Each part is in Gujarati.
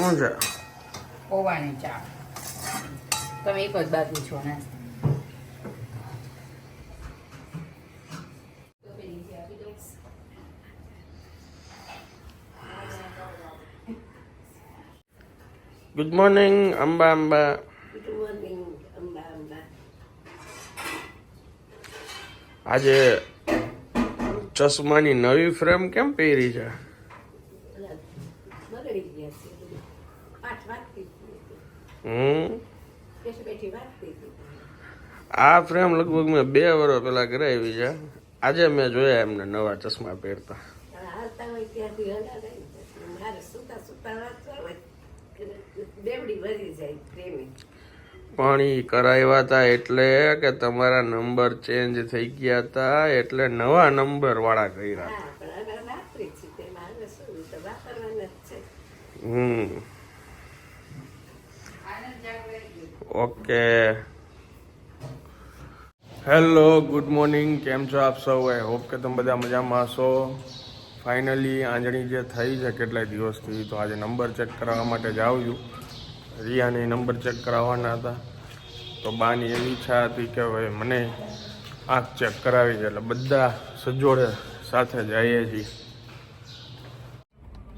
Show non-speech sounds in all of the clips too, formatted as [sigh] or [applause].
શું છે ઓવાની ચા. તમે એક જ બાકી છો ને? Good morning Amba Amba good morning Amba Amba આજે ચશ્માની નવી ફ્રેમ કેમ પહેરી છે ઓલા બગડી ગયા છે પાઠ વાગતી હતી હમ બેઠી બેઠી વાગતી હતી આ ફ્રેમ લગભગ મેં બે વર્ષ પહેલા કરાવી છે. આજે મેં જોયા એમને નવા ચશ્મા પહેરતા. પણ એ કરાવ્યા હતા એટલે કે તમારા નંબર ચેન્જ થઈ ગયા હતા એટલે નવા નંબર વાળા કર્યા. હમ. ઓકે. હેલો ગુડ મોર્નિંગ કેમ છો આપ સૌ? આઈ હોપ કે તમે બધા મજામાં હશો. ફાઇનલી આંજણી જે થઈ છે કેટલાય દિવસથી, તો આજે નંબર ચેક કરાવવા માટે જાઉં છું. રિયાને નંબર ચેક કરાવવાના હતા. તો બાની એવી ઈચ્છા હતી કે ભાઈ મને આંખ ચેક કરાવી છે, એટલે બધા સજોડે સાથે જઈએ છીએ.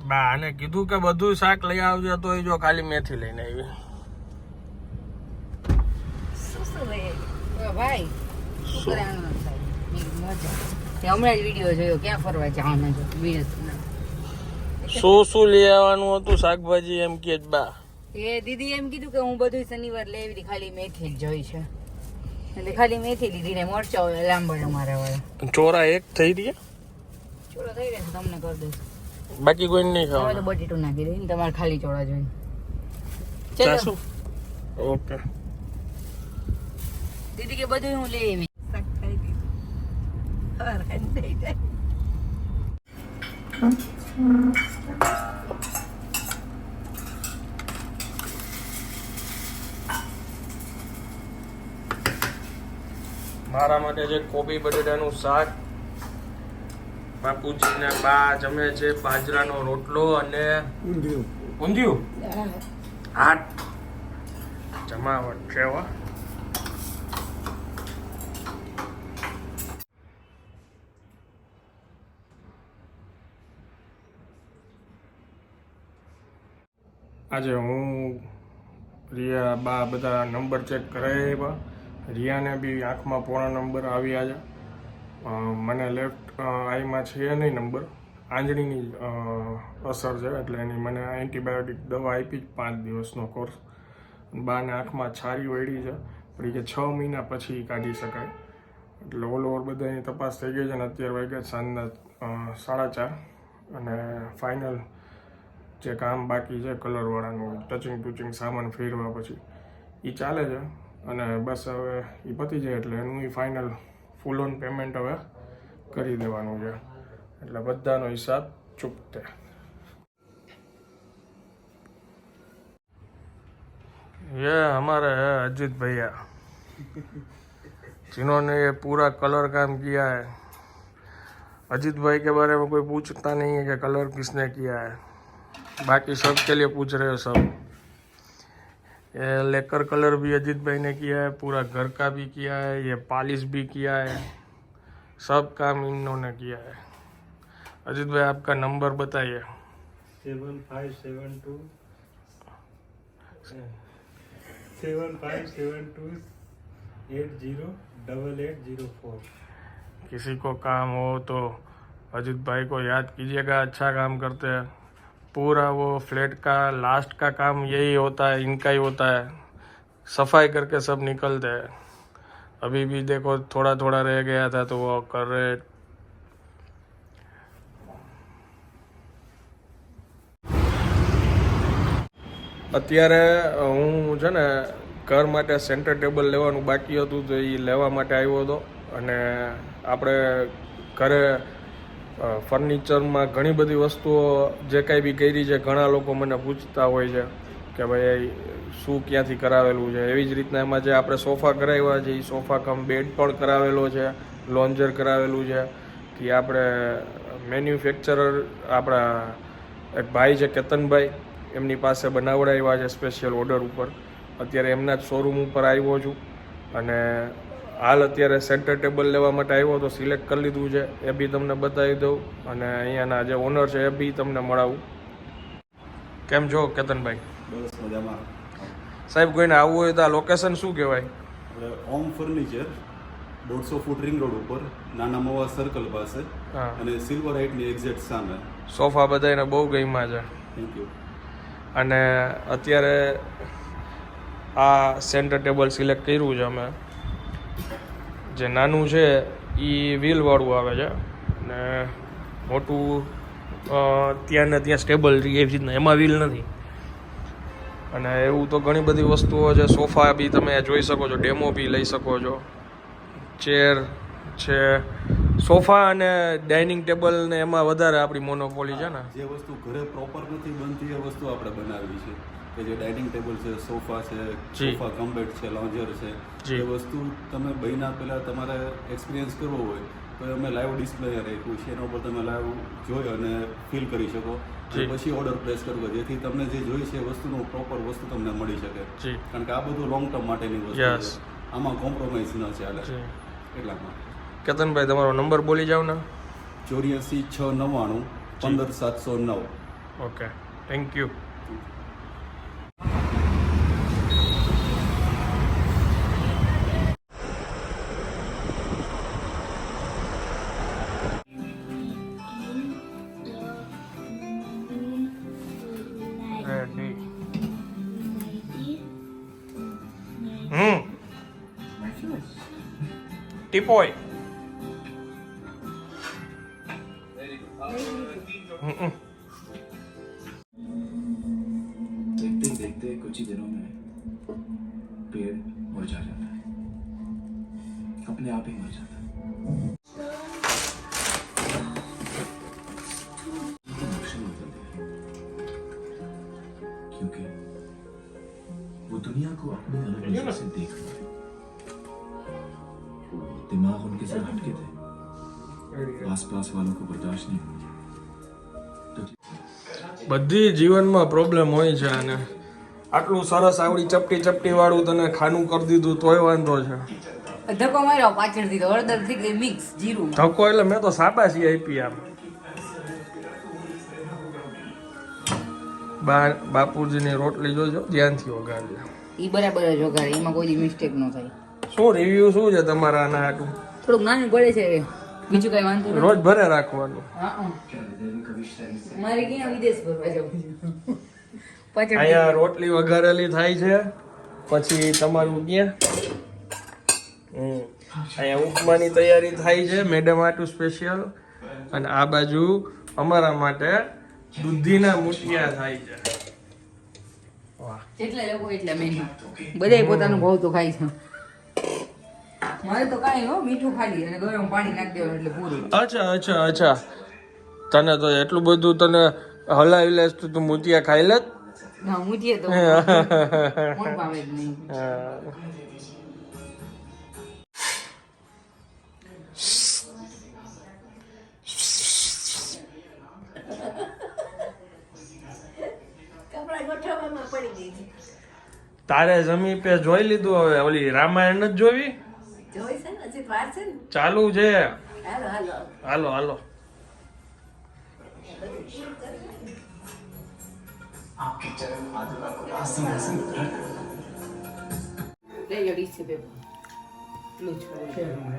બા, આને કીધું કે બધું શાક લઈ આવજો તો એ જો ખાલી મેથી લઈને આવી. ભાઈ હમણાં જ વીડિયો જોયો ક્યાં ફરવા જવાના છો? શું શું લઈ આવવાનું હતું શાકભાજી એમ કે બા? એ દીદી એમ કીધું કે હું બધું શનિવાર લેવી હતી ખાલી મેથી જ જોઈ છે. એટલે ખાલી મેથી લીધી ને મરચા લાંબા અમારા વાળા. ચોરા એક થઈ રહ્યા ચોરા થઈ રહેશે તમને કરી દઈશ. બાકી કોઈ નહીં હવે તો બટેટું નાખી દઈ તમારે ખાલી ચોરા જોઈ ચાલો ચલો. ઓકે. દીદી કે બધું હું લઈ આવી મારા માટે છે કોબી બટેટાનું શાક બાપુજીને બા જમે છે બાજરાનો રોટલો અને ઊંધિયું. હાટ. જમાવટ છે આજે હું રિયા બા બધા નંબર ચેક કરાવ્યા રિયાને બી આંખમાં પોણા નંબર આવ્યા છે. મને લેફ્ટ આઈમાં છે નહીં નંબર. આંજણીની અસર છે એટલે એની મને એન્ટીબાયોટિક દવા આપી જ પાંચ દિવસનો કોર્સ બાને આંખમાં છારી વળી છે. પણ કે છ મહિના પછી કાઢી શકાય. એટલે ઓલ ઓવર બધાની તપાસ થઈ ગઈ છે અને અત્યારે વાગ્યા સાંજના સાડા ચાર. અને ફાઇનલ જે કામ બાકી છે કલરવાળાનું ટચિંગ ટુચિંગ સામાન ફેરવા પછી એ ચાલે છે અને બસ હવે એ પતી જાય એટલે એનું એ ફાઇનલ ફૂલ ઓન પેમેન્ટ હવે કરી દેવાનું છે એટલે બધાનો હિસાબ ચૂકતે ये हमारे है अजीत भैया जिन्होंने ये पूरा कलर काम किया है अजीत भाई के बारे में कोई पूछता नहीं है कि कलर किसने किया है बाकी सब के लिए पूछ रहे हो सब। ये लेकर कलर भी अजीत भाई ने किया है पूरा घर का भी किया है ये पॉलिश भी किया है सब काम इन्होंने किया है। अजीत भाई आपका नंबर बताइए। Seven five seven two seven five seven two eight zero double eight zero four. किसी को काम हो तो अजीत भाई को याद कीजिएगा अच्छा काम करते हैं। पूरा वो फ्लैट का लास्ट का काम यही होता है इनका ही होता है सफाई करके सब निकलते हैं अभी भी देखो थोड़ा थोड़ा रह गया था तो वो कर रहे અત્યારે હું છે ને ઘર માટે સેન્ટર ટેબલ લેવાનું બાકી હતું તો એ લેવા માટે આવ્યો હતો અને આપણે ઘરે ફર્નિચરમાં ઘણી બધી વસ્તુઓ જે કાંઈ બી કરી છે, ઘણા લોકો મને પૂછતા હોય છે કે ભાઈ શું ક્યાંથી કરાવેલું છે? એવી જ રીતના એમાં જે આપણે સોફા કરાવ્યા છે એ સોફા કમ બેડ પણ કરાવેલો છે, લોન્જર કરાવેલું છે, કે આપણે મેન્યુફેક્ચરર આપણા એક ભાઈ છે, કેતનભાઈ, એમની પાસે બનાવડાવ્યા છે સ્પેશિયલ ઓર્ડર ઉપર. અત્યારે એમના જ શોરૂમ ઉપર આવ્યો છું અને હાલ અત્યારે સેન્ટર ટેબલ લેવા માટે આવ્યો તો સિલેક્ટ કરી લીધું છે. એ બી તમને બતાવી દઉં અને અહીંયાના જે ઓનર છે એ બી તમને મળાવું. કેમ છો કેતનભાઈ? બસ મજામાં. સાહેબ કોઈને આવવું હોય તો આ લોકેશન શું કહેવાય? ઓમ ફર્નિચર દોઢસો ફૂટ રિંગ રોડ ઉપર નાના મોવા સર્કલ પાસે અને સિલ્વર હાઇટની એક્ઝેક્ટ સામે. સોફા બધાને બહુ ગઈમાં છે. થેન્ક યુ અને અત્યારે આ સેન્ટર ટેબલ સિલેક્ટ કર્યું છે અમે. જે નાનું છે એ વ્હીલવાળું આવે છે. અને મોટું ત્યાં ને ત્યાં સ્ટેબલ રહી, એવી રીતના. એમાં વ્હીલ નથી. અને એવું તો ઘણી બધી વસ્તુઓ છે. સોફા બી તમે જોઈ શકો છો, ડેમો બી લઈ શકો છો. ચેર છે. સોફા અને ડાઇનિંગ ટેબલ ને એમાં વધારે આપણી મોનોપોલી છે ને. જે વસ્તુ ઘરે પ્રોપર નથી બનતી, એ વસ્તુ આપણે બનાવી છે. કે જે ડાઇનિંગ ટેબલ છે સોફા છે. સોફા કમ્બેડ છે લોન્જર છે જી. એ વસ્તુ તમે બહીના પહેલાં તમારે એક્સપિરિયન્સ કરવો હોય તો અમે લાઈવ ડિસ્પ્લે રાખ્યું છે એના ઉપર તમે લાઈવ જોઈ અને ફીલ કરી શકો. જી. પછી ઓર્ડર પ્લેસ કરવો જેથી તમને જે જોઈ છે એ વસ્તુનું પ્રોપર વસ્તુ તમને મળી શકે. કારણ કે આ બધું લોંગ ટર્મ માટેની વસ્તુ છે. આમાં કોમ્પ્રોમાઇઝ ન ચાલે. એટલામાં. કેતનભાઈ તમારો નંબર બોલી જાવ ને. ચોર્યાસી છ નવ્વાણું પંદર સાતસો નવ. ઓકે. થેન્ક યુ ટીપોય હમ देखते ही देखते कुछ ही दिनों में पेड़ मुरझा जाता है अपने आप ही मर जाता है इमोशन बदलते हैं क्योंकि वो दुनिया को अपनी अलग नजर से देख रहे हैं दिमाग उनके से हटके थे आस पास वालों को बर्दाश्त नहीं हुआ तो બધી જીવનમાં પ્રોબ્લેમ હોય છે અને આટલું સરસ આવડી ચપટી ચપટી વાળું તને ખાનું કરી દીધું તોય વાંધો છે ધક્કો માર્યો પાછળથી તો હળદર થી ગઈ મિક્સ જીરું ધક્કો એટલે મેં તો સાબાસી આપી આમ બા બાપુજીની રોટલી જોજો ધ્યાનથી વગાડજો ઈ બરાબર જ વગાડે એમાં કોઈ મિસ્ટેક ન થાય શું રિવ્યુ શું છે તમારા આના આટલું થોડુંક નાનું પડે છે બીજું કઈ વાંધો રોજ ભરે રાખવાનું. મારે ક્યાં વિદેશ ભરવા જવું [laughs] અહીંયા રોટલી વઘારેલી થાય છે. પછી તમારું ક્યાં. અહીંયા ઉપમાની તૈયારી થાય છે મેડમ આટું સ્પેશિયલ અને આ બાજુ અમારા માટે દૂધીના મુઠિયા થાય છે. જેટલા લોકો એટલા મેનુ બધાય પોતાનું ભાવ તો ખાય છે. મારે તો કાંઈ હો મીઠું ખાલી અને ગરમ પાણી નાખી દેવાનું એટલે પૂરું. અચ્છા અચ્છા અચ્છા. તને તો એટલું બધું તને હલાવી લેસ તો તું મોતિયા ખાઈ લે ના તો [laughs] કોણ ભાવે જ નહીં. તારે જમી પે જોઈ લીધું હવે ઓલી રામાયણ જ જોવી? જોઈ છે ને હજી વાર છે ને? ચાલુ છે. હાલો હાલો. હાલો હાલો. લઈ લો ડીશ પેપર એટલું જ હોય.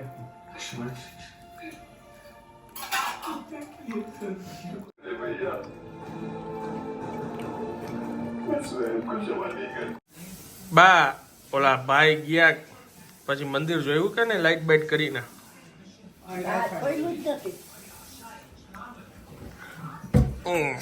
બા ઓલા ભાઈ ગયા પછી મંદિર જોયું કે ને લાઈટ બાઈટ કરીને? હમ.